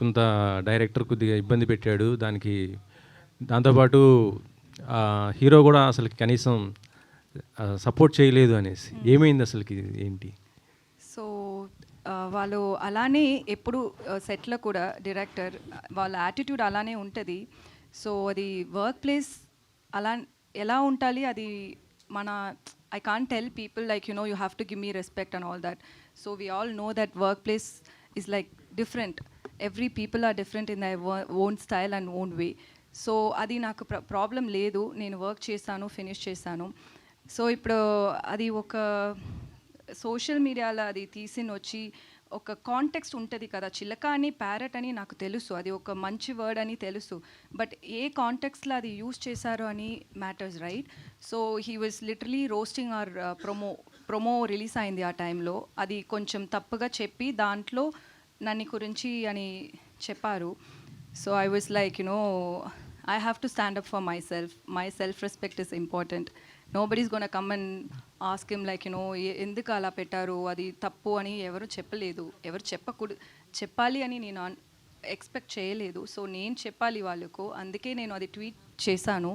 కొంత డైరెక్టర్ కొద్దిగా ఇబ్బంది పెట్టాడు. దానికి దాంతోపాటు హీరో కూడా అసలు కనీసం సపోర్ట్ చేయలేదు అనేసి. ఏమైంది అసలుకి ఏంటి? సో వాళ్ళు అలానే ఎప్పుడు సెట్లో కూడా డైరెక్టర్ వాళ్ళ యాటిట్యూడ్ అలానే ఉంటుంది. సో అది వర్క్ ప్లేస్ అలా ఎలా ఉండాలి? అది మన I can't tell people like you know you have to give me respect and all that so we all know that work place is like different every people are different in the own style and own way so అది నాకు problem లేదు. నేను work చేశాను finish చేశాను. So ఇప్పుడు అది ఒక social మీడియాలో అది తీసిన వచ్చి ఒక కాంటెక్స్ట్ ఉంటుంది కదా. చిలక అని ప్యారెట్ అని నాకు తెలుసు. అది ఒక మంచి వర్డ్ అని తెలుసు. బట్ ఏ కాంటెక్స్లో అది యూస్ చేశారు అని matters right so he was literally roasting our promo promo release అయింది ఆ టైంలో అది కొంచెం తప్పుగా చెప్పి దాంట్లో నన్ను గురించి అని చెప్పారు. So I was like you know I have to stand up for myself my self respect is important nobody's gonna come and ask him like you know ఎందుకు అలా పెట్టారు? అది తప్పు అని ఎవరు చెప్పలేదు. ఎవరు చెప్పకూడదు. చెప్పాలి అని నేను ఎక్స్పెక్ట్ చేయలేదు. సో నేను చెప్పాలి వాళ్ళకు. అందుకే నేను అది ట్వీట్ చేశాను.